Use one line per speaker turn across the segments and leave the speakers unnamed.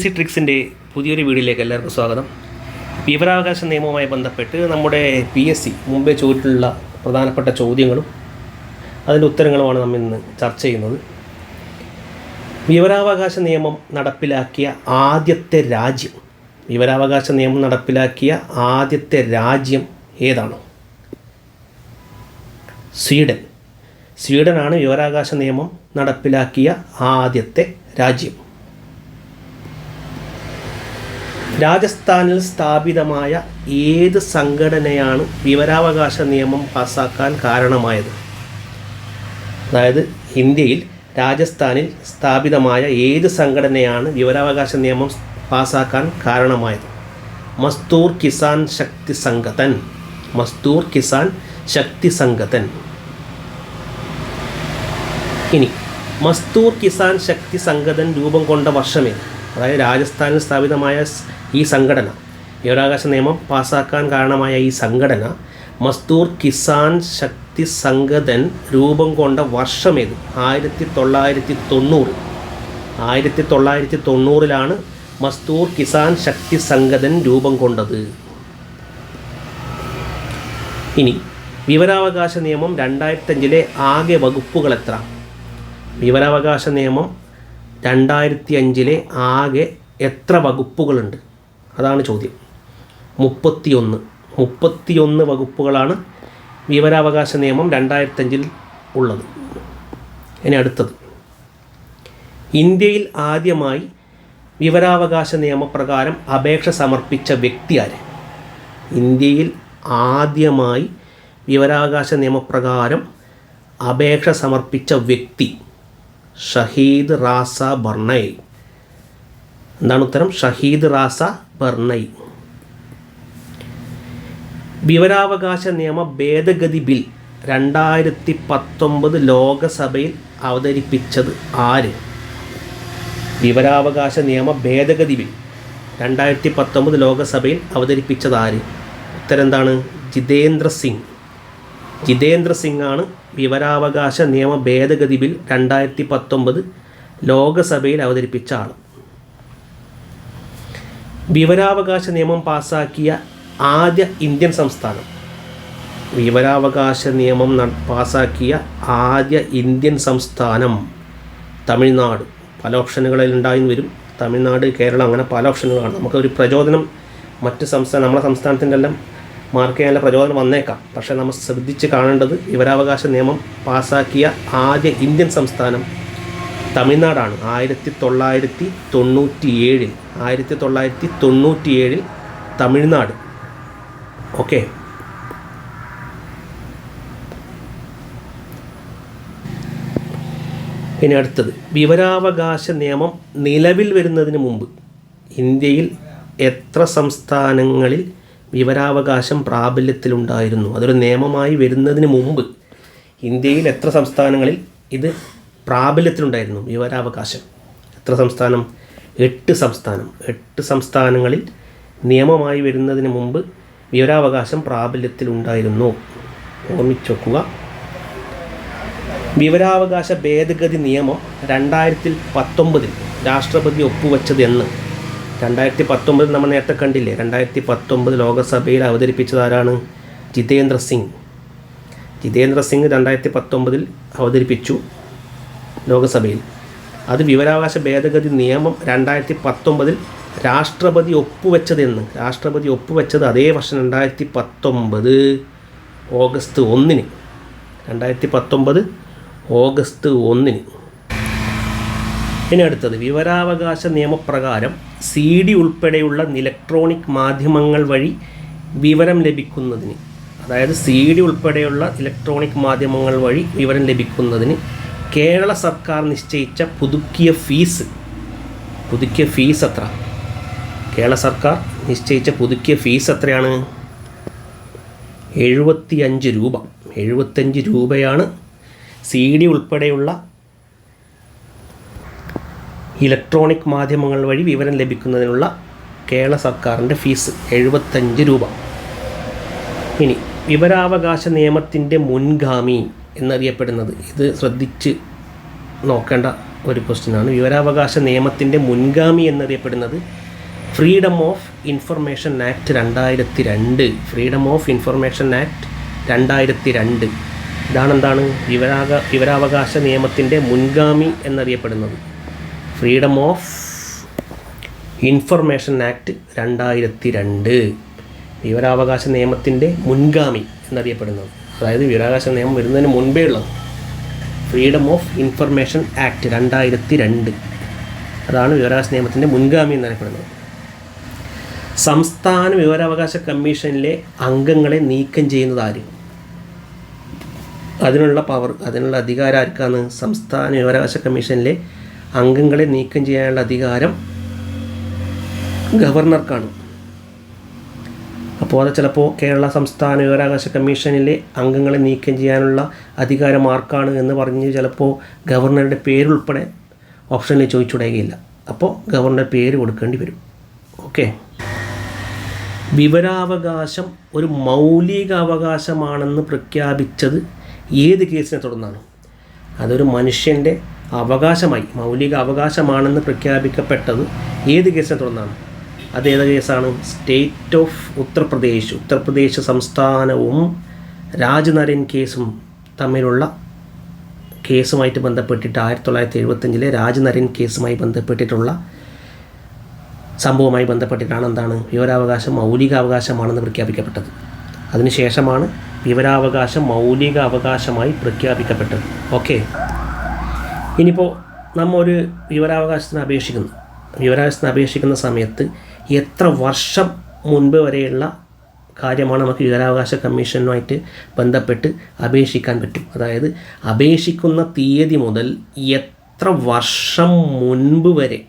C ട്രിക്സിന്റെ പുതിയൊരു വീഡിയോയിലേക്ക് എല്ലാവർക്കും സ്വാഗതം. വിവരാവകാശ നിയമവുമായി ബന്ധപ്പെട്ട് നമ്മുടെ പി എസ് സി മുമ്പേ ചോദിച്ചിട്ടുള്ള പ്രധാനപ്പെട്ട ചോദ്യങ്ങളും അതിന്റെ ഉത്തരങ്ങളുമാണ് നമ്മൾ ഇന്ന് ചർച്ച ചെയ്യുന്നത്. വിവരാവകാശ നിയമം നടപ്പിലാക്കിയ ആദ്യത്തെ രാജ്യം വിവരാവകാശ നിയമം നടപ്പിലാക്കിയ ആദ്യത്തെ രാജ്യം ഏതാണ്? സ്വീഡൻ. സ്വീഡനാണ് വിവരാവകാശ നിയമം നടപ്പിലാക്കിയ ആദ്യത്തെ രാജ്യം. രാജസ്ഥാനിൽ സ്ഥാപിതമായ ഏത് സംഘടനയാണ് വിവരാവകാശ നിയമം പാസാക്കാൻ കാരണമായത്? അതായത് ഇന്ത്യയിൽ രാജസ്ഥാനിൽ സ്ഥാപിതമായ ഏത് സംഘടനയാണ് വിവരാവകാശ നിയമം പാസാക്കാൻ കാരണമായത്? മസ്തൂർ കിസാൻ ശക്തി സംഘതൻ മസ്തൂർ കിസാൻ ശക്തി സംഘതൻ ഇനി മസ്തൂർ കിസാൻ ശക്തി സംഘതൻ രൂപം കൊണ്ട വർഷമേ അതായത് രാജസ്ഥാനിൽ സ്ഥാപിതമായ ഈ സംഘടന. വിവരാവകാശ നിയമം പാസാക്കാൻ കാരണമായ ഈ സംഘടന മസ്തൂർ കിസാൻ ശക്തി സംഗതൻ രൂപം കൊണ്ട വർഷമേത്. ആയിരത്തി തൊള്ളായിരത്തി തൊണ്ണൂറ് ആയിരത്തി തൊള്ളായിരത്തി തൊണ്ണൂറിലാണ് മസ്തൂർ കിസാൻ ശക്തി സംഗതൻ രൂപം കൊണ്ടത്. ഇനി വിവരാവകാശ നിയമം രണ്ടായിരത്തഞ്ചിലെ ആകെ വകുപ്പുകൾ എത്ര? വിവരാവകാശ നിയമം രണ്ടായിരത്തി അഞ്ചിലെ ആകെ എത്ര വകുപ്പുകളുണ്ട്? അതാണ് ചോദ്യം. മുപ്പത്തിയൊന്ന്. മുപ്പത്തിയൊന്ന് വകുപ്പുകളാണ് വിവരാവകാശ നിയമം രണ്ടായിരത്തഞ്ചിൽ ഉള്ളത്. ഇനി അടുത്തത്. ഇന്ത്യയിൽ ആദ്യമായി വിവരാവകാശ നിയമപ്രകാരം അപേക്ഷ സമർപ്പിച്ച വ്യക്തി ആര്? ഇന്ത്യയിൽ ആദ്യമായി വിവരാവകാശ നിയമപ്രകാരം അപേക്ഷ സമർപ്പിച്ച വ്യക്തി ഷഹീദ് റാസ ബർണൈ എന്താണ് ഉത്തരം? ഷഹീദ് റാസ ബർണൈ. വിവരാവകാശ നിയമ ഭേദഗതി ബിൽ രണ്ടായിരത്തി പത്തൊമ്പത് ലോകസഭയിൽ അവതരിപ്പിച്ചത് ആര്? വിവരാവകാശ നിയമ ഭേദഗതി ബിൽ രണ്ടായിരത്തി പത്തൊമ്പത് ലോകസഭയിൽ അവതരിപ്പിച്ചത് ആര്? ഉത്തരം എന്താണ്? ജിതേന്ദ്ര സിംഗ്. ജിതേന്ദ്ര സിംഗ് ആണ് വിവരാവകാശ നിയമ ഭേദഗതി ബിൽ രണ്ടായിരത്തി പത്തൊമ്പത് ലോകസഭയിൽ അവതരിപ്പിച്ച ആൾ വിവരാവകാശ നിയമം പാസാക്കിയ ആദ്യ ഇന്ത്യൻ സംസ്ഥാനം. വിവരാവകാശ നിയമം പാസാക്കിയ ആദ്യ ഇന്ത്യൻ സംസ്ഥാനം തമിഴ്നാട്. പല ഓപ്ഷനുകളിൽ ഉണ്ടായി വരും. തമിഴ്നാട് കേരളം അങ്ങനെ പല ഓപ്ഷനുകളാണ്. നമുക്കൊരു പ്രചോദനം മറ്റ് സംസ്ഥാനം നമ്മുടെ സംസ്ഥാനത്തിന്റെ എല്ലാം മാർക്ക് ചെയ്യാനുള്ള പ്രചോദനം വന്നേക്കാം. പക്ഷേ നമ്മൾ ശ്രദ്ധിച്ച് കാണേണ്ടത് വിവരാവകാശ നിയമം പാസാക്കിയ ആദ്യ ഇന്ത്യൻ സംസ്ഥാനം തമിഴ്നാടാണ്. ആയിരത്തി തൊള്ളായിരത്തി തൊണ്ണൂറ്റി ഏഴിൽ ആയിരത്തി തൊള്ളായിരത്തി തൊണ്ണൂറ്റി ഏഴിൽ തമിഴ്നാട്. ഓക്കെ ഇനി അടുത്തത്. വിവരാവകാശ നിയമം നിലവിൽ വരുന്നതിന് മുമ്പ് ഇന്ത്യയിൽ എത്ര സംസ്ഥാനങ്ങളിൽ വിവരാവകാശം പ്രാബല്യത്തിലുണ്ടായിരുന്നു? അതൊരു നിയമമായി വരുന്നതിന് മുമ്പ് ഇന്ത്യയിൽ എത്ര സംസ്ഥാനങ്ങളിൽ ഇത് പ്രാബല്യത്തിലുണ്ടായിരുന്നു വിവരാവകാശം? എത്ര സംസ്ഥാനം എട്ട് സംസ്ഥാനം. എട്ട് സംസ്ഥാനങ്ങളിൽ നിയമമായി വരുന്നതിന് മുമ്പ് വിവരാവകാശം പ്രാബല്യത്തിലുണ്ടായിരുന്നു. വെക്കുക വിവരാവകാശ ഭേദഗതി നിയമം രണ്ടായിരത്തി പത്തൊമ്പതിൽ രാഷ്ട്രപതി ഒപ്പുവെച്ചത് എന്ന്. രണ്ടായിരത്തി പത്തൊമ്പതിൽ നമ്മൾ നേരത്തെ കണ്ടില്ലേ? രണ്ടായിരത്തി പത്തൊമ്പത് ലോകസഭയിൽ അവതരിപ്പിച്ചത് ആരാണ്? ജിതേന്ദ്ര സിംഗ്. ജിതേന്ദ്ര സിംഗ് രണ്ടായിരത്തി പത്തൊമ്പതിൽ അവതരിപ്പിച്ചു ലോകസഭയിൽ. അത് വിവരാവകാശ ഭേദഗതി നിയമം രണ്ടായിരത്തി പത്തൊമ്പതിൽ രാഷ്ട്രപതി ഒപ്പുവെച്ചതെന്ന്. രാഷ്ട്രപതി ഒപ്പുവെച്ചത് അതേ വർഷം രണ്ടായിരത്തി പത്തൊമ്പത് ഓഗസ്റ്റ് ഒന്നിന്. രണ്ടായിരത്തി പത്തൊമ്പത് ഓഗസ്റ്റ് ഒന്നിന്. ഇനി അടുത്തത്. വിവരാവകാശ നിയമപ്രകാരം സി ഡി ഉൾപ്പെടെയുള്ള ഇലക്ട്രോണിക് മാധ്യമങ്ങൾ വഴി വിവരം ലഭിക്കുന്നതിന് അതായത് സി ഡി ഉൾപ്പെടെയുള്ള ഇലക്ട്രോണിക് മാധ്യമങ്ങൾ വഴി വിവരം ലഭിക്കുന്നതിന് കേരള സർക്കാർ നിശ്ചയിച്ച പുതുക്കിയ ഫീസ്. പുതുക്കിയ ഫീസ് എത്ര? കേരള സർക്കാർ നിശ്ചയിച്ച പുതുക്കിയ ഫീസ് എത്രയാണ്? എഴുപത്തിയഞ്ച് രൂപ. എഴുപത്തഞ്ച് രൂപയാണ് സി ഡി ഉൾപ്പെടെയുള്ള ഇലക്ട്രോണിക് മാധ്യമങ്ങൾ വഴി വിവരം ലഭിക്കുന്നതിനുള്ള കേരള സർക്കാരിന്റെ ഫീസ് എഴുപത്തഞ്ച് രൂപ. ഇനി വിവരാവകാശ നിയമത്തിന്റെ മുൻഗാമി. എന്നറിയപ്പെടുന്നത്. ഇത് ശ്രദ്ധിച്ച് നോക്കേണ്ട ഒരു ക്വസ്റ്റ്യനാണ് വിവരാവകാശ നിയമത്തിന്റെ മുൻഗാമി എന്നറിയപ്പെടുന്നത് ഫ്രീഡം ഓഫ് ഇൻഫർമേഷൻ ആക്ട് രണ്ടായിരത്തി രണ്ട് ഫ്രീഡം ഓഫ് ഇൻഫർമേഷൻ ആക്ട് രണ്ടായിരത്തി രണ്ട് ഇതാണ് എന്താണ് വിവരാക വിവരാവകാശ നിയമത്തിന്റെ മുൻഗാമി എന്നറിയപ്പെടുന്നത്. ഫ്രീഡം ഓഫ് ഇൻഫർമേഷൻ ആക്ട് രണ്ടായിരത്തി രണ്ട് വിവരാവകാശ നിയമത്തിന്റെ മുൻഗാമി എന്നറിയപ്പെടുന്നത്. അതായത് വിവരാവകാശ നിയമം വരുന്നതിന് മുൻപേ ഉള്ളത്. ഫ്രീഡം ഓഫ് ഇൻഫർമേഷൻ ആക്ട് രണ്ടായിരത്തി രണ്ട് അതാണ് വിവരാവകാശ നിയമത്തിന്റെ മുൻഗാമി എന്നറിയപ്പെടുന്നത് സംസ്ഥാന വിവരാവകാശ കമ്മീഷനിലെ അംഗങ്ങളെ നീക്കം ചെയ്യുന്നത് ആര്? അതിനുള്ള പവർ അതിനുള്ള അധികാരം ആർക്കാണ്? സംസ്ഥാന വിവരാവകാശ കമ്മീഷനിലെ അംഗങ്ങളെ നീക്കം ചെയ്യാനുള്ള അധികാരം ഗവർണർക്കാണ്. അപ്പോൾ അത് ചിലപ്പോൾ കേരള സംസ്ഥാന വിവരാവകാശ കമ്മീഷനിലെ അംഗങ്ങളെ നീക്കം ചെയ്യാനുള്ള അധികാരം ആർക്കാണ് എന്ന് പറഞ്ഞ് ചിലപ്പോൾ ഗവർണറുടെ പേരുൾപ്പെടെ ഓപ്ഷനിൽ ചോദിച്ചുടയുകയില്ല അപ്പോൾ ഗവർണറുടെ പേര് കൊടുക്കേണ്ടി വരും. ഓക്കെ? വിവരാവകാശം ഒരു മൗലിക അവകാശമാണെന്ന് പ്രഖ്യാപിച്ചത് ഏത് കേസിനെ തുടർന്നാണ്? അതൊരു മനുഷ്യന്റെ അവകാശമായി മൗലിക അവകാശമാണെന്ന് പ്രഖ്യാപിക്കപ്പെട്ടത് ഏത് കേസിനെ തുടർന്നാണ്? അത് ഏത് കേസാണ്? State of Uttar Pradesh. ഉത്തർപ്രദേശ് സംസ്ഥാനവും രാജ്നരൻ കേസും തമ്മിലുള്ള കേസുമായിട്ട് ബന്ധപ്പെട്ടിട്ട് ആയിരത്തി തൊള്ളായിരത്തി എഴുപത്തഞ്ചിലെ രാജ്നരൻ കേസുമായി ബന്ധപ്പെട്ടിട്ടുള്ള സംഭവവുമായി ബന്ധപ്പെട്ടിട്ടാണ് എന്താണ്? വിവരാവകാശം മൗലികാവകാശമാണെന്ന് പ്രഖ്യാപിക്കപ്പെട്ടത്. അതിനുശേഷമാണ് വിവരാവകാശം മൗലിക അവകാശമായി പ്രഖ്യാപിക്കപ്പെട്ടത്. ഓക്കെ. ഇനിയിപ്പോൾ നമ്മ ഒരു വിവരാവകാശത്തിന് അപേക്ഷിക്കുന്നു. വിവരാവകാശത്തിന് അപേക്ഷിക്കുന്ന സമയത്ത് എത്ര വർഷം മുൻപ് വരെയുള്ള കാര്യമാണ് നമുക്ക് വിവരാവകാശ കമ്മീഷനുമായിട്ട് ബന്ധപ്പെട്ട് അപേക്ഷിക്കാൻ പറ്റും. അതായത് അപേക്ഷിക്കുന്ന തീയതി മുതൽ എത്ര വർഷം മുൻപ് വരെ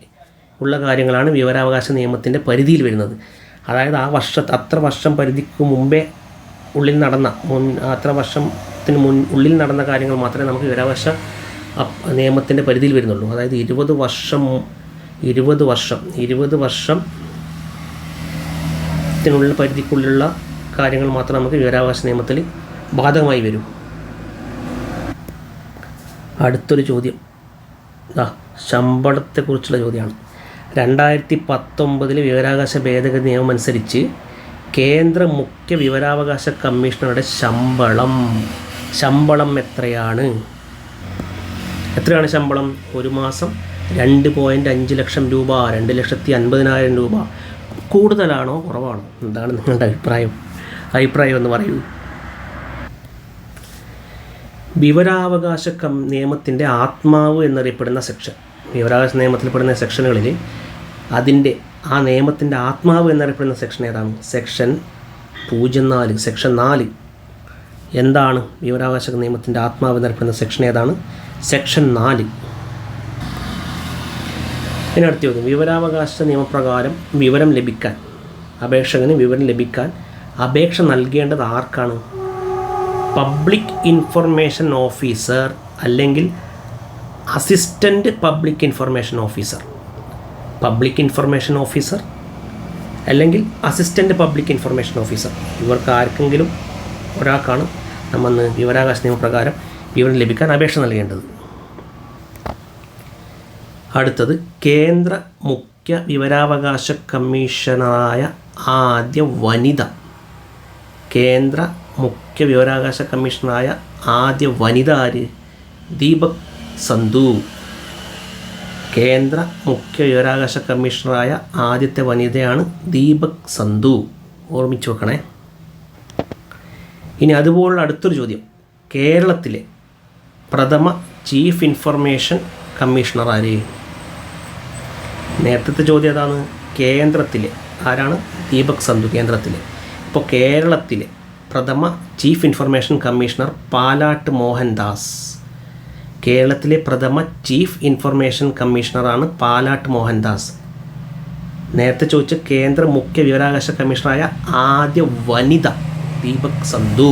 ഉള്ള കാര്യങ്ങളാണ് വിവരാവകാശ നിയമത്തിന്റെ പരിധിയിൽ വരുന്നത്. അതായത് ആ വർഷ അത്ര വർഷം പരിധിക്ക് മുമ്പേ ഉള്ളിൽ നടന്ന മുൻ അത്ര വർഷത്തിന് മുൻ ഉള്ളിൽ നടന്ന കാര്യങ്ങൾ മാത്രമേ നമുക്ക് വിവരാവകാശ നിയമത്തിന്റെ പരിധിയിൽ വരുന്നുള്ളൂ. അതായത് ഇരുപത് വർഷം ഇരുപത് വർഷം ഇരുപത് വർഷം ത്തിനുള്ള പരിധിക്കുള്ളിലുള്ള കാര്യങ്ങൾ മാത്രം നമുക്ക് വിവരാവകാശ നിയമത്തിൽ ബാധകമായി വരും. അടുത്തൊരു ചോദ്യം. ആ ശമ്പളത്തെക്കുറിച്ചുള്ള ചോദ്യമാണ്. രണ്ടായിരത്തി പത്തൊമ്പതിൽ വിവരാവകാശ ഭേദഗതി നിയമം അനുസരിച്ച് കേന്ദ്ര മുഖ്യ വിവരാവകാശ കമ്മീഷണറുടെ ശമ്പളം ശമ്പളം എത്രയാണ്? എത്രയാണ് ശമ്പളം? ഒരു മാസം രണ്ട് പോയിന്റ് അഞ്ച് ലക്ഷം രൂപ രണ്ട് ലക്ഷത്തി അൻപതിനായിരം രൂപ. കൂടുതലാണോ കുറവാണോ? എന്താണ് നിങ്ങളുടെ അഭിപ്രായം? അഭിപ്രായം എന്ന് പറയൂ. വിവരാവകാശ കം നിയമത്തിന്റെ ആത്മാവ് എന്നറിയപ്പെടുന്ന സെക്ഷൻ. വിവരാവകാശ നിയമത്തിൽപ്പെടുന്ന സെക്ഷനുകളിൽ അതിന്റെ ആ നിയമത്തിന്റെ ആത്മാവ് എന്നറിയപ്പെടുന്ന സെക്ഷൻ ഏതാണ്? സെക്ഷൻ പൂജ്യം നാല് സെക്ഷൻ നാല്. എന്താണ് വിവരാവകാശ നിയമത്തിന്റെ ആത്മാവ് എന്നറിയപ്പെടുന്ന സെക്ഷൻ ഏതാണ്? സെക്ഷൻ നാല്. ഇനി ചോദ്യം വിവരാവകാശ നിയമപ്രകാരം വിവരം ലഭിക്കാൻ അപേക്ഷകന് വിവരം ലഭിക്കാൻ അപേക്ഷ നൽകേണ്ടത് ആർക്കാണ്? പബ്ലിക് ഇൻഫർമേഷൻ ഓഫീസർ അല്ലെങ്കിൽ assistant public information officer public information officer അല്ലെങ്കിൽ അസിസ്റ്റന്റ് പബ്ലിക് ഇൻഫർമേഷൻ ഓഫീസർ ഇവർക്ക് ആർക്കെങ്കിലും ഒരാൾക്കാണ് നമ്മൾ വിവരാവകാശ നിയമപ്രകാരം വിവരം ലഭിക്കാൻ അപേക്ഷ നൽകേണ്ടത്. അടുത്തത് കേന്ദ്ര മുഖ്യ വിവരാവകാശ കമ്മീഷണറായ ആദ്യ വനിത. കേന്ദ്ര മുഖ്യ വിവരാവകാശ കമ്മീഷണറായ ആദ്യ വനിത ആര്? ദീപക് സന്ധു. കേന്ദ്ര മുഖ്യ വിവരാവകാശ കമ്മീഷണറായ ആദ്യത്തെ വനിതയാണ് ദീപക് സന്ധു. ഓർമ്മിച്ച് വെക്കണേ. ഇനി അതുപോലുള്ള അടുത്തൊരു ചോദ്യം. കേരളത്തിലെ പ്രഥമ ചീഫ് ഇൻഫർമേഷൻ കമ്മീഷണർ ആര്? നേരത്തെ ചോദ്യം അതാണ്. കേന്ദ്രത്തിൽ ആരാണ്? ദീപക് സന്ധു കേന്ദ്രത്തിൽ ഇപ്പോൾ കേരളത്തിലെ പ്രഥമ chief information commissioner Palat Mohandas. കേരളത്തിലെ പ്രഥമ ചീഫ് ഇൻഫർമേഷൻ കമ്മീഷണറാണ് പാലാട്ട് മോഹൻദാസ്. നേരത്തെ ചോദിച്ച കേന്ദ്ര മുഖ്യ വിവരാവകാശ കമ്മീഷണറായ ആദ്യ വനിത ദീപക് സന്ധു.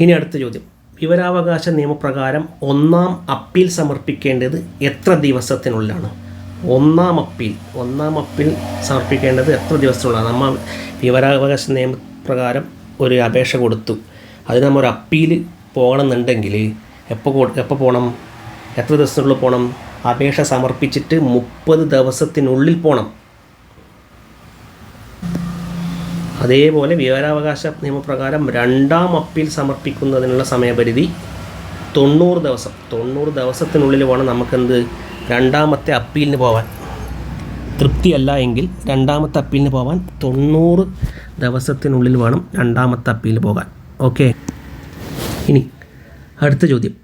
ഇനി അടുത്ത ചോദ്യം. വിവരാവകാശ നിയമപ്രകാരം ഒന്നാം അപ്പീൽ സമർപ്പിക്കേണ്ടത് എത്ര ദിവസത്തിനുള്ളിലാണ് ഒന്നാം അപ്പീൽ ഒന്നാം അപ്പീൽ സമർപ്പിക്കേണ്ടത് എത്ര ദിവസത്തിനുള്ളതാണ്? നമ്മൾ വിവരാവകാശ നിയമപ്രകാരം ഒരു അപേക്ഷ കൊടുത്തു. അതിന് നമ്മൾ ഒരു അപ്പീൽ പോകണമെന്നുണ്ടെങ്കിൽ എപ്പോൾ എപ്പോൾ പോകണം എത്ര ദിവസത്തിനുള്ളിൽ പോകണം അപേക്ഷ സമർപ്പിച്ചിട്ട് മുപ്പത് ദിവസത്തിനുള്ളിൽ പോകണം അതേപോലെ വിവരാവകാശ നിയമപ്രകാരം രണ്ടാം അപ്പീൽ സമർപ്പിക്കുന്നതിനുള്ള സമയപരിധി തൊണ്ണൂറ് ദിവസം. തൊണ്ണൂറ് ദിവസത്തിനുള്ളിൽ വേണം നമുക്കെന്ത്? രണ്ടാമത്തെ അപ്പീലിന് പോവാൻ. തൃപ്തിയല്ല എങ്കിൽ രണ്ടാമത്തെ അപ്പീലിന് പോകാൻ തൊണ്ണൂറ് ദിവസത്തിനുള്ളിൽ വേണം രണ്ടാമത്തെ അപ്പീലിന് പോകാൻ. ഓക്കെ? ഇനി അടുത്ത ചോദ്യം.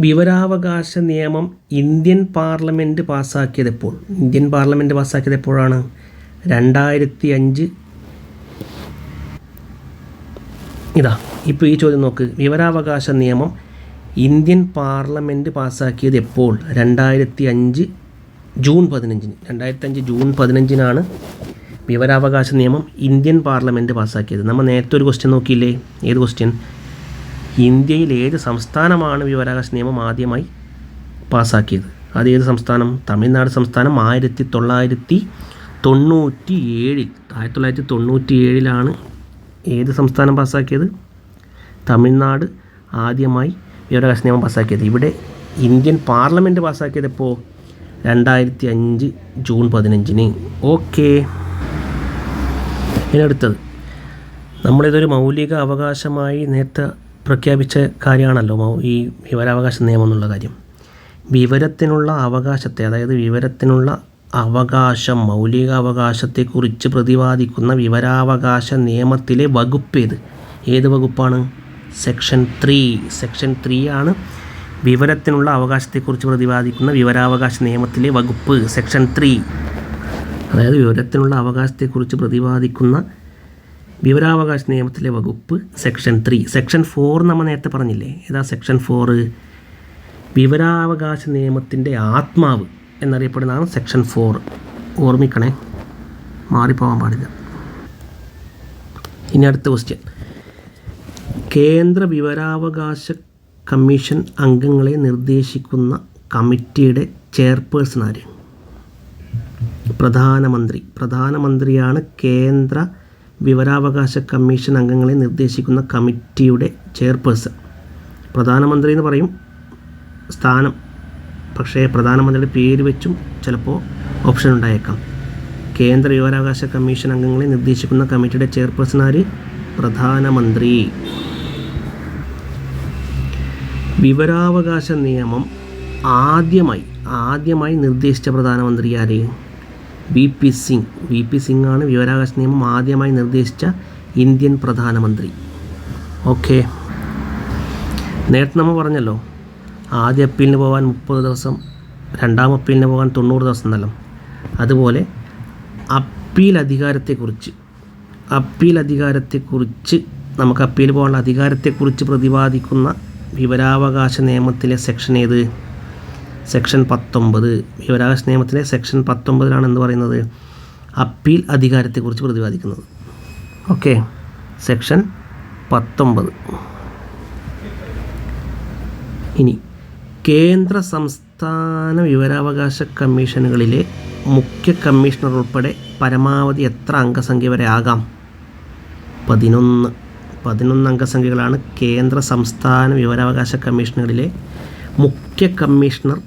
വിവരാവകാശ നിയമം ഇന്ത്യൻ പാർലമെന്റ് പാസ്സാക്കിയത് എപ്പോൾ? ഇന്ത്യൻ പാർലമെന്റ് പാസ്സാക്കിയത് എപ്പോഴാണ്? രണ്ടായിരത്തി അഞ്ച് ഇതാ ഇപ്പോൾ ഈ ചോദ്യം നോക്ക്. വിവരാവകാശ നിയമം ഇന്ത്യൻ പാർലമെന്റ് പാസ്സാക്കിയത് എപ്പോൾ? രണ്ടായിരത്തി അഞ്ച് ജൂൺ പതിനഞ്ചിന്. രണ്ടായിരത്തി അഞ്ച് ജൂൺ പതിനഞ്ചിനാണ് വിവരാവകാശ നിയമം ഇന്ത്യൻ പാർലമെന്റ് പാസ്സാക്കിയത്. നമ്മൾ നേരത്തെ ഒരു ക്വസ്റ്റ്യൻ നോക്കിയില്ലേ? ഏത് ക്വസ്റ്റ്യൻ ഇന്ത്യയിൽ ഏത് സംസ്ഥാനമാണ് വിവരാവകാശ നിയമം ആദ്യമായി പാസ്സാക്കിയത്? അത് ഏത് സംസ്ഥാനം? തമിഴ്നാട് സംസ്ഥാനം ആയിരത്തി തൊള്ളായിരത്തി തൊണ്ണൂറ്റി ഏഴിൽ ആയിരത്തി തൊള്ളായിരത്തി തൊണ്ണൂറ്റി ഏഴിലാണ് ഏത് സംസ്ഥാനം പാസ്സാക്കിയത്? തമിഴ്നാട് ആദ്യമായി വിവരാവകാശ നിയമം പാസ്സാക്കിയത്. ഇവിടെ ഇന്ത്യൻ പാർലമെന്റ് പാസ്സാക്കിയത് എപ്പോൾ രണ്ടായിരത്തി അഞ്ച് ജൂൺ പതിനഞ്ചിന്. ഓക്കെ. ഇനി അടുത്തത്. നമ്മളിതൊരു മൗലിക അവകാശമായി നേരത്തെ പ്രഖ്യാപിച്ച കാര്യമാണല്ലോ ഈ വിവരാവകാശ നിയമം എന്നുള്ള കാര്യം. വിവരത്തിനുള്ള അവകാശത്തെ അതായത് വിവരത്തിനുള്ള അവകാശം മൗലിക അവകാശത്തെക്കുറിച്ച് പ്രതിപാദിക്കുന്ന വിവരാവകാശ നിയമത്തിലെ വകുപ്പ് ഏത്? ഏത് വകുപ്പാണ്? Section three. സെക്ഷൻ ത്രീ ആണ് വിവരത്തിനുള്ള അവകാശത്തെക്കുറിച്ച് പ്രതിപാദിക്കുന്ന വിവരാവകാശ നിയമത്തിലെ വകുപ്പ്. Section three. അതായത് വിവരത്തിനുള്ള അവകാശത്തെക്കുറിച്ച് പ്രതിപാദിക്കുന്ന വിവരാവകാശ നിയമത്തിലെ വകുപ്പ് സെക്ഷൻ ത്രീ. സെക്ഷൻ ഫോർ നമ്മൾ നേരത്തെ പറഞ്ഞില്ലേ? ഏതാ സെക്ഷൻ ഫോറ്? വിവരാവകാശ നിയമത്തിന്റെ ആത്മാവ്. എന്നറിയപ്പെടുന്നതാണ് സെക്ഷൻ ഫോർ. ഓർമ്മിക്കണേ. മാറിപ്പോകാൻ പാടില്ല. ഇനി അടുത്ത ക്വസ്റ്റ്യൻ കേന്ദ്ര വിവരാവകാശ കമ്മീഷൻ അംഗങ്ങളെ നിർദ്ദേശിക്കുന്ന കമ്മിറ്റിയുടെ ചെയർപേഴ്സൺ ആര്? പ്രധാനമന്ത്രി. പ്രധാനമന്ത്രിയാണ് കേന്ദ്ര വിവരാവകാശ കമ്മീഷൻ അംഗങ്ങളെ നിർദ്ദേശിക്കുന്ന കമ്മിറ്റിയുടെ ചെയർപേഴ്സൺ. പ്രധാനമന്ത്രി എന്ന് പറയും. സ്ഥാനം. പക്ഷേ പ്രധാനമന്ത്രിയുടെ പേര് വെച്ചും ചിലപ്പോൾ ഓപ്ഷൻ ഉണ്ടായേക്കാം. കേന്ദ്ര വിവരാവകാശ കമ്മീഷൻ അംഗങ്ങളെ നിർദ്ദേശിക്കുന്ന കമ്മിറ്റിയുടെ ചെയർപേഴ്സൺ ആര് പ്രധാനമന്ത്രി. വിവരാവകാശ നിയമം ആദ്യമായി ആദ്യമായി നിർദ്ദേശിച്ച പ്രധാനമന്ത്രി ആര്? V P Singh. V P Singh ആണ് വിവരാവകാശ നിയമം ആദ്യമായി നിർദ്ദേശിച്ച ഇന്ത്യൻ പ്രധാനമന്ത്രി. ഓക്കെ. നേരത്തെ നമ്മൾ പറഞ്ഞല്ലോ ആദ്യ അപ്പീലിന് പോകാൻ മുപ്പത് ദിവസം രണ്ടാം അപ്പീലിന് പോകാൻ തൊണ്ണൂറ് ദിവസം എന്നല്ലോ അതുപോലെ അപ്പീൽ അധികാരത്തെക്കുറിച്ച് അപ്പീൽ അധികാരത്തെക്കുറിച്ച് നമുക്ക് അപ്പീൽ പോകാനുള്ള അധികാരത്തെക്കുറിച്ച് പ്രതിപാദിക്കുന്ന വിവരാവകാശ നിയമത്തിലെ സെക്ഷൻ ഏത്? സെക്ഷൻ പത്തൊമ്പത്. വിവരാവകാശ നിയമത്തിലെ സെക്ഷൻ പത്തൊമ്പതിലാണ് എന്ന് പറയുന്നത്? അപ്പീൽ അധികാരത്തെക്കുറിച്ച് പ്രതിപാദിക്കുന്നത്. ഓക്കെ. സെക്ഷൻ പത്തൊമ്പത്. ഇനി കേന്ദ്ര സംസ്ഥാന വിവരാവകാശ കമ്മീഷനുകളിലെ മുഖ്യ കമ്മീഷണർ ഉൾപ്പെടെ പരമാവധി എത്ര അംഗസംഖ്യ വരെ ആകാം? പതിനൊന്ന്. പതിനൊന്ന് അംഗസംഖ്യകളാണ് കേന്ദ്ര സംസ്ഥാന വിവരാവകാശ കമ്മീഷനുകളിലെ മുഖ്യ കമ്മീഷണർ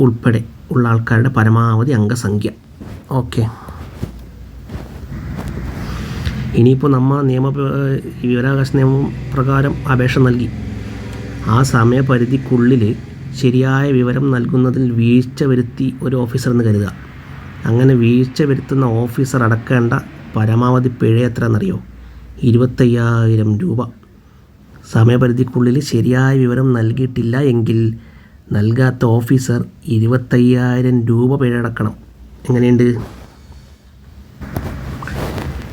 ഉൾപ്പെടെ ഉള്ള ആൾക്കാരുടെ പരമാവധി അംഗസംഖ്യ. ഓക്കെ. ഇനിയിപ്പോൾ നമ്മൾ നിയമ വിവരാവകാശ നിയമം പ്രകാരം അപേക്ഷ നൽകി. ആ സമയപരിധിക്കുള്ളിൽ ശരിയായ വിവരം നൽകുന്നതിൽ വീഴ്ച വരുത്തി ഒരു ഓഫീസർ എന്ന് കരുതുക. അങ്ങനെ വീഴ്ച വരുത്തുന്ന ഓഫീസർ അടക്കേണ്ട പരമാവധി പിഴ എത്രയെന്നറിയോ? ഇരുപത്തയ്യായിരം രൂപ. സമയപരിധിക്കുള്ളിൽ ശരിയായ വിവരം നൽകിയിട്ടില്ല എങ്കിൽ നൽകാത്ത ഓഫീസർ ഇരുപത്തയ്യായിരം രൂപ പിഴ അടക്കണം. എങ്ങനെയുണ്ട്?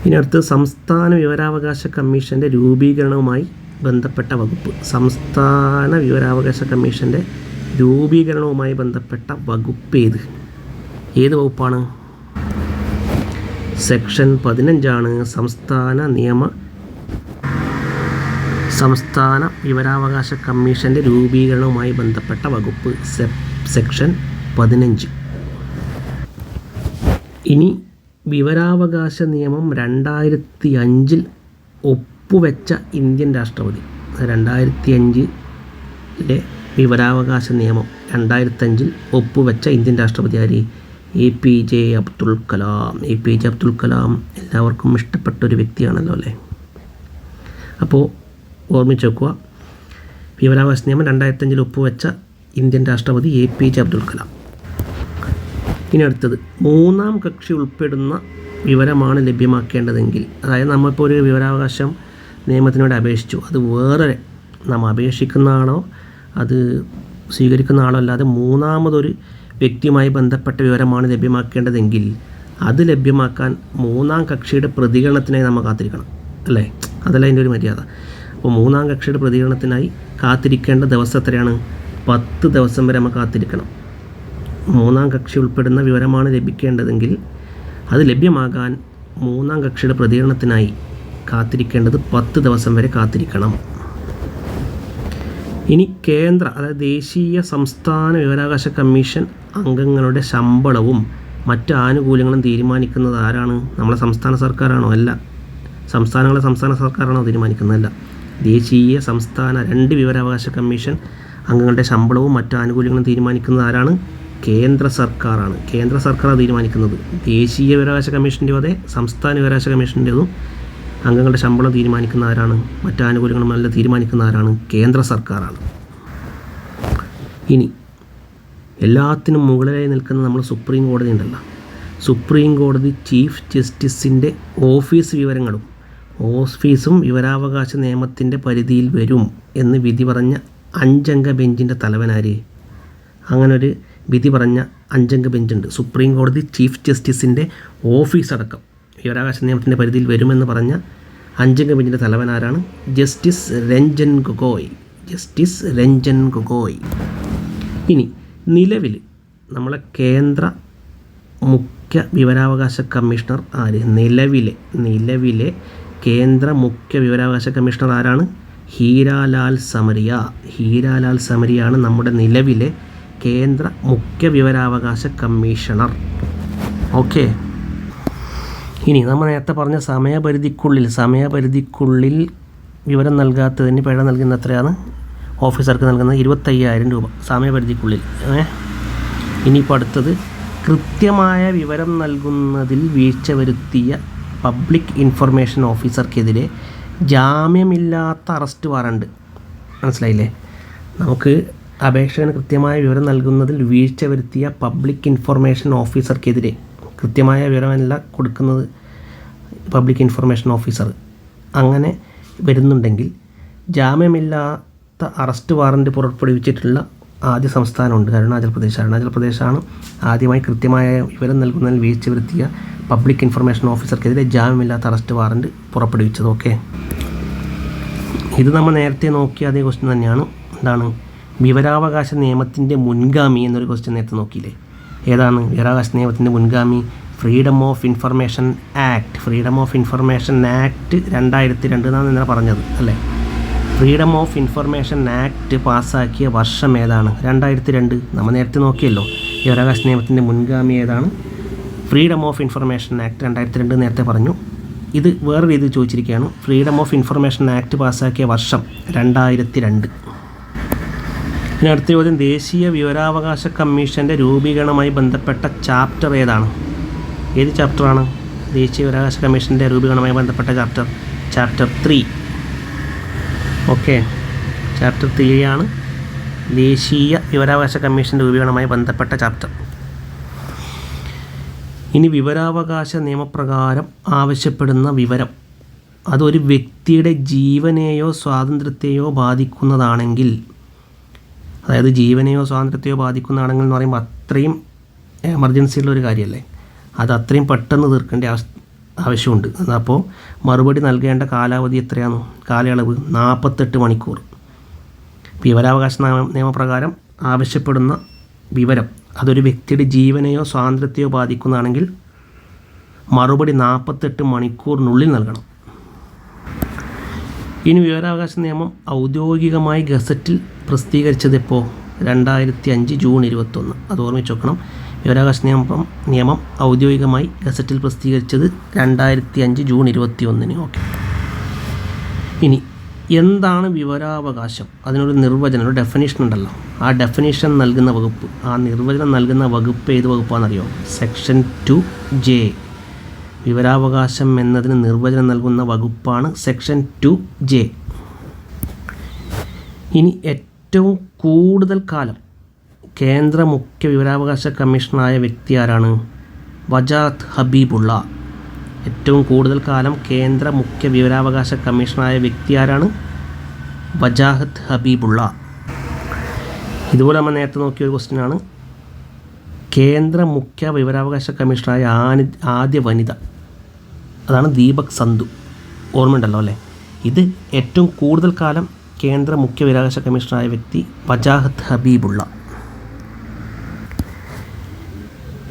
ഇനി അടുത്ത് സംസ്ഥാന വിവരാവകാശ കമ്മീഷന്റെ രൂപീകരണവുമായി ബന്ധപ്പെട്ട വകുപ്പ്. സംസ്ഥാന വിവരാവകാശ കമ്മീഷന്റെ രൂപീകരണവുമായി ബന്ധപ്പെട്ട വകുപ്പ് ഏത്? ഏത് വകുപ്പാണ്? സെക്ഷൻ പതിനഞ്ചാണ് സംസ്ഥാന നിയമ സംസ്ഥാന വിവരാവകാശ കമ്മീഷന്റെ രൂപീകരണവുമായി ബന്ധപ്പെട്ട വകുപ്പ്. സെക്ഷൻ പതിനഞ്ച്. ഇനി വിവരാവകാശ നിയമം രണ്ടായിരത്തി അഞ്ചിൽ ഒപ്പുവെച്ച ഇന്ത്യൻ രാഷ്ട്രപതി. രണ്ടായിരത്തി അഞ്ചിലെ വിവരാവകാശ നിയമം. രണ്ടായിരത്തഞ്ചിൽ ഒപ്പുവെച്ച ഇന്ത്യൻ രാഷ്ട്രപതി ആര് A P J Abdul Kalam. A P J Abdul Kalam എല്ലാവർക്കും ഇഷ്ടപ്പെട്ട ഒരു വ്യക്തിയാണല്ലോ അല്ലേ? അപ്പോൾ ഓർമ്മിച്ച് വെക്കുക വിവരാവകാശ നിയമം രണ്ടായിരത്തഞ്ചിൽ ഒപ്പുവെച്ച ഇന്ത്യൻ രാഷ്ട്രപതി A P J Abdul Kalam. ഇനി അടുത്തത് മൂന്നാം കക്ഷി ഉൾപ്പെടുന്ന വിവരമാണ് ലഭ്യമാക്കേണ്ടതെങ്കിൽ. അതായത് നമ്മളിപ്പോൾ ഒരു വിവരാവകാശം നിയമത്തിനോട് അപേക്ഷിച്ചു. അത് വേറെ നാം അപേക്ഷിക്കുന്ന ആളോ അത് സ്വീകരിക്കുന്ന ആളോ അല്ലാതെ മൂന്നാമതൊരു വ്യക്തിയുമായി ബന്ധപ്പെട്ട വിവരമാണ് ലഭ്യമാക്കേണ്ടതെങ്കിൽ അത് ലഭ്യമാക്കാൻ മൂന്നാം കക്ഷിയുടെ പ്രതികരണത്തിനായി നമ്മൾ കാത്തിരിക്കണം അല്ലേ? അതല്ല അതിന്റെ ഒരു മര്യാദ. അപ്പോൾ മൂന്നാം കക്ഷിയുടെ പ്രതികരണത്തിനായി കാത്തിരിക്കേണ്ട ദിവസം എത്രയാണ്? പത്ത് ദിവസം വരെ നമ്മൾ കാത്തിരിക്കണം. മൂന്നാം കക്ഷി ഉൾപ്പെടുന്ന വിവരമാണ് ലഭിക്കേണ്ടതെങ്കിൽ അത് ലഭ്യമാകാൻ മൂന്നാം കക്ഷിയുടെ പ്രതികരണത്തിനായി കാത്തിരിക്കേണ്ടത് പത്ത് ദിവസം വരെ കാത്തിരിക്കണം. ഇനി കേന്ദ്ര അതായത് ദേശീയ സംസ്ഥാന വിവരാവകാശ കമ്മീഷൻ അംഗങ്ങളുടെ ശമ്പളവും മറ്റ് ആനുകൂല്യങ്ങളും തീരുമാനിക്കുന്നത് ആരാണ്? നമ്മളെ സംസ്ഥാന സർക്കാരാണോ? അല്ല. സംസ്ഥാനങ്ങളെ സംസ്ഥാന സർക്കാരാണോ തീരുമാനിക്കുന്നതല്ല. ദേശീയ സംസ്ഥാന രണ്ട് വിവരാവകാശ കമ്മീഷൻ അംഗങ്ങളുടെ ശമ്പളവും മറ്റ് ആനുകൂല്യങ്ങളും തീരുമാനിക്കുന്നത് ആരാണ്? കേന്ദ്ര സർക്കാരാണ്. കേന്ദ്ര സർക്കാർ തീരുമാനിക്കുന്നത്. ദേശീയ വിവരാവകാശ കമ്മീഷന്റെയോ അതെ സംസ്ഥാന വിവരാവകാശ കമ്മീഷന്റെതും അംഗങ്ങളുടെ ശമ്പളം തീരുമാനിക്കുന്ന ആരാണ് മറ്റ് ആനുകൂല്യങ്ങളും എല്ലാം തീരുമാനിക്കുന്ന ആരാണ് കേന്ദ്ര സർക്കാരാണ്. ഇനി എല്ലാത്തിനും മുകളിലായി നിൽക്കുന്ന നമ്മൾ സുപ്രീം കോടതി ഉണ്ടല്ലോ. സുപ്രീം കോടതി ചീഫ് ജസ്റ്റിസിന്റെ ഓഫീസ് വിവരങ്ങളും ഓഫീസും വിവരാവകാശ നിയമത്തിന്റെ പരിധിയിൽ വരും എന്ന് വിധി പറഞ്ഞ അഞ്ചംഗ ബെഞ്ചിന്റെ തലവനാര്? അങ്ങനൊരു വിധി പറഞ്ഞ അഞ്ചംഗ ബെഞ്ചുണ്ട്. സുപ്രീം കോടതി ചീഫ് ജസ്റ്റിസിന്റെ ഓഫീസ് അടക്കം. വിവരാവകാശ നിയമത്തിന്റെ പരിധിയിൽ വരുമെന്ന് പറഞ്ഞ അഞ്ചംഗ ബെഞ്ചിന്റെ ആരാണ്? ജസ്റ്റിസ് രഞ്ജൻ ഗൊഗോയ്. ജസ്റ്റിസ് രഞ്ജൻ ഗൊഗോയ്. ഇനി നിലവിൽ നമ്മളെ കേന്ദ്ര മുഖ്യ വിവരാവകാശ കമ്മീഷണർ ആര്? നിലവിലെ നിലവിലെ കേന്ദ്ര മുഖ്യ വിവരാവകാശ കമ്മീഷണർ ആരാണ്? ഹീരാലാൽ സമരിയ. ഹീരാലാൽ സമരിയാണ് നമ്മുടെ നിലവിലെ കേന്ദ്ര മുഖ്യ വിവരാവകാശ കമ്മീഷണർ. ഓക്കെ. ഇനി നമ്മൾ നേരത്തെ പറഞ്ഞ സമയപരിധിക്കുള്ളിൽ സമയപരിധിക്കുള്ളിൽ വിവരം നൽകാത്തതിന് പിഴ നൽകുന്ന എത്രയാണ്? ഓഫീസർക്ക് നൽകുന്നത് ഇരുപത്തയ്യായിരം രൂപ സമയപരിധിക്കുള്ളിൽ. ഇനിയിപ്പോൾ അടുത്തത് കൃത്യമായ വിവരം നൽകുന്നതിൽ വീഴ്ച വരുത്തിയ പബ്ലിക് ഇൻഫർമേഷൻ ഓഫീസർക്കെതിരെ ജാമ്യമില്ലാത്ത അറസ്റ്റ് വാറണ്ട്. മനസ്സിലായില്ലേ? നമുക്ക് അപേക്ഷകന് കൃത്യമായ വിവരം നൽകുന്നതിൽ വീഴ്ച വരുത്തിയ പബ്ലിക് ഇൻഫർമേഷൻ ഓഫീസർക്കെതിരെ. കൃത്യമായ വിവരമല്ല കൊടുക്കുന്നത് പബ്ലിക് ഇൻഫർമേഷൻ ഓഫീസർ അങ്ങനെ വരുന്നുണ്ടെങ്കിൽ ജാമ്യമില്ലാത്ത അറസ്റ്റ് വാറന്റ് പുറപ്പെടുവിച്ചിട്ടുള്ള ആദ്യ സംസ്ഥാനമുണ്ട്. അരുണാചൽ പ്രദേശ്. അരുണാചൽ പ്രദേശാണ് ആദ്യമായി കൃത്യമായ വിവരം നൽകുന്നതിൽ വീഴ്ച വരുത്തിയ പബ്ലിക് ഇൻഫർമേഷൻ ഓഫീസർക്കെതിരെ ജാമ്യമില്ലാത്ത അറസ്റ്റ് വാറന്റ് പുറപ്പെടുവിച്ചത്. ഓക്കെ ഇത് നമ്മൾ നേരത്തെ നോക്കിയ അതേ ക്വസ്റ്റ്യൻ തന്നെയാണ്. എന്താണ്? വിവരാവകാശ നിയമത്തിന്റെ മുൻഗാമി എന്നൊരു ക്വസ്റ്റ്യൻ നേരത്തെ നോക്കിയില്ലേ? ഏതാണ്? വിവരാവകാശ നിയമത്തിന്റെ മുൻഗാമി. Freedom of information act freedom of information act രണ്ടായിരത്തി രണ്ട് എന്നാണ് ഇന്നലെ പറഞ്ഞത് അല്ലേ? ഫ്രീഡം ഓഫ് ഇൻഫർമേഷൻ ആക്ട് പാസ്സാക്കിയ വർഷം ഏതാണ്? രണ്ടായിരത്തി രണ്ട് നമ്മൾ നേരത്തെ നോക്കിയല്ലോ. വിവരാവകാശ നിയമത്തിന്റെ മുൻഗാമി ഏതാണ്? ഫ്രീഡം ഓഫ് ഇൻഫർമേഷൻ ആക്ട് രണ്ടായിരത്തി രണ്ട് നേരത്തെ പറഞ്ഞു. ഇത് വേറെ രീതിയിൽ ചോദിച്ചിരിക്കുകയാണ്. ഫ്രീഡം ഓഫ് ഇൻഫർമേഷൻ ആക്ട് പാസ്സാക്കിയ വർഷം രണ്ടായിരത്തി രണ്ട് അടുത്ത ചോദ്യം ദേശീയ വിവരാവകാശ കമ്മീഷന്റെ രൂപീകരണവുമായി ബന്ധപ്പെട്ട ചാപ്റ്റർ ഏതാണ്? ഏത് ചാപ്റ്ററാണ്? ദേശീയ വിവരാവകാശ കമ്മീഷന്റെ രൂപീകരണവുമായി ബന്ധപ്പെട്ട chapter? Chapter three. Okay. Chapter three ആണ് ദേശീയ വിവരാവകാശ കമ്മീഷന്റെ രൂപീകരണവുമായി ബന്ധപ്പെട്ട ചാപ്റ്റർ. ഇനി വിവരാവകാശ നിയമപ്രകാരം ആവശ്യപ്പെടുന്ന വിവരം. അതൊരു വ്യക്തിയുടെ ജീവനെയോ സ്വാതന്ത്ര്യത്തെയോ ബാധിക്കുന്നതാണെങ്കിൽ അതായത് ജീവനെയോ സ്വാതന്ത്ര്യത്തെയോ ബാധിക്കുന്നതാണെങ്കിൽ എന്ന് പറയുമ്പോൾ അത്രയും എമർജൻസിയുള്ള ഒരു കാര്യമല്ലേ? അത് അത്രയും പെട്ടെന്ന് തീർക്കേണ്ട ആവശ്യ ആവശ്യമുണ്ട്. അപ്പോൾ മറുപടി നൽകേണ്ട കാലാവധി എത്രയാണ് കാലയളവ് നാൽപ്പത്തെട്ട് മണിക്കൂർ. വിവരാവകാശ നിയമ നിയമപ്രകാരം ആവശ്യപ്പെടുന്ന വിവരം അതൊരു വ്യക്തിയുടെ ജീവനെയോ സ്വാതന്ത്ര്യത്തെയോ ബാധിക്കുന്നതാണെങ്കിൽ മറുപടി നാൽപ്പത്തെട്ട് മണിക്കൂറിനുള്ളിൽ നൽകണം. ഇനി വിവരാവകാശ നിയമം ഔദ്യോഗികമായി ഗസറ്റിൽ പ്രസിദ്ധീകരിച്ചത് എപ്പോൾ രണ്ടായിരത്തി അഞ്ച് ജൂൺ ഇരുപത്തൊന്ന്. അത് ഓർമ്മിച്ച് വെക്കണം. വിവരാവകാശ നിയമം നിയമം ഔദ്യോഗികമായി ഗസറ്റിൽ പ്രസിദ്ധീകരിച്ചത് രണ്ടായിരത്തി അഞ്ച് ജൂൺ ഇരുപത്തി ഒന്നിന് ഓക്കെ. ഇനി എന്താണ് വിവരാവകാശം? അതിനൊരു നിർവചനം ഒരു ഡെഫിനേഷൻ ഉണ്ടല്ലോ. ആ ഡെഫിനേഷൻ നൽകുന്ന വകുപ്പ് ആ നിർവചനം നൽകുന്ന വകുപ്പ് ഏത് വകുപ്പാണെന്നറിയോ? സെക്ഷൻ ടു ജെ വിവരാവകാശം എന്നതിന് നിർവചനം നൽകുന്ന വകുപ്പാണ് സെക്ഷൻ ടു ജെ. ഇനി ഏറ്റവും കൂടുതൽ കാലം കേന്ദ്ര മുഖ്യ വിവരാവകാശ കമ്മീഷണറായ വ്യക്തി ആരാണ്? വജാത് ഹബീബുള്ള. ഏറ്റവും കൂടുതൽ കാലം കേന്ദ്ര മുഖ്യ വിവരാവകാശ കമ്മീഷണറായ വ്യക്തി ആരാണ്? വജാഹത്ത് ഹബീബുള്ള. ഇതുപോലെ നമ്മൾ നേരത്തെ നോക്കിയ ഒരു ക്വസ്റ്റ്യനാണ് കേന്ദ്ര മുഖ്യ വിവരാവകാശ കമ്മീഷണറായ ആദ്യ വനിത. അതാണ് ദീപക് സന്ധു. ഓർമ്മയുണ്ടല്ലോ അല്ലേ? ഇത് ഏറ്റവും കൂടുതൽ കാലം കേന്ദ്ര മുഖ്യ വിരാകാശ കമ്മീഷണറായ വ്യക്തി വജാഹത്ത് ഹബീബുള്ള.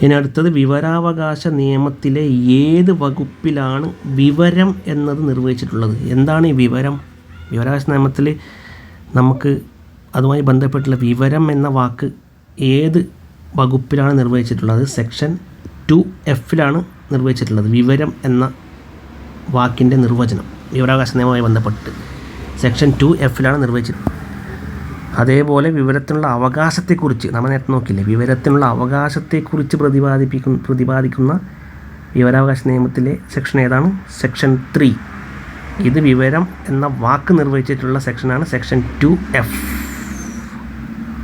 ഇനി അടുത്തത് വിവരാവകാശ നിയമത്തിലെ ഏത് വകുപ്പിലാണ് വിവരം എന്നത് നിർവഹിച്ചിട്ടുള്ളത്? എന്താണ് ഈ വിവരം? വിവരാവകാശ നിയമത്തിൽ നമുക്ക് അതുമായി ബന്ധപ്പെട്ടുള്ള വിവരം എന്ന വാക്ക് ഏത് വകുപ്പിലാണ് നിർവഹിച്ചിട്ടുള്ളത്? സെക്ഷൻ ടു എഫിലാണ് നിർവഹിച്ചിട്ടുള്ളത്. വിവരം എന്ന വാക്കിന്റെ നിർവചനം. വിവരാവകാശ നിയമവുമായി ബന്ധപ്പെട്ട്. സെക്ഷൻ ടു എഫിലാണ് നിർവഹിച്ചിട്ടുള്ളത്. അതേപോലെ വിവരത്തിനുള്ള അവകാശത്തെക്കുറിച്ച് നമ്മൾ നേരത്തെ നോക്കില്ലേ വിവരത്തിനുള്ള അവകാശത്തെക്കുറിച്ച് പ്രതിപാദിപ്പിക്കുന്ന പ്രതിപാദിക്കുന്ന വിവരാവകാശ നിയമത്തിലെ സെക്ഷൻ ഏതാണ്? Section three. ഇത് വിവരം എന്ന വാക്ക് നിർവഹിച്ചിട്ടുള്ള സെക്ഷനാണ് സെക്ഷൻ ടു എഫ്.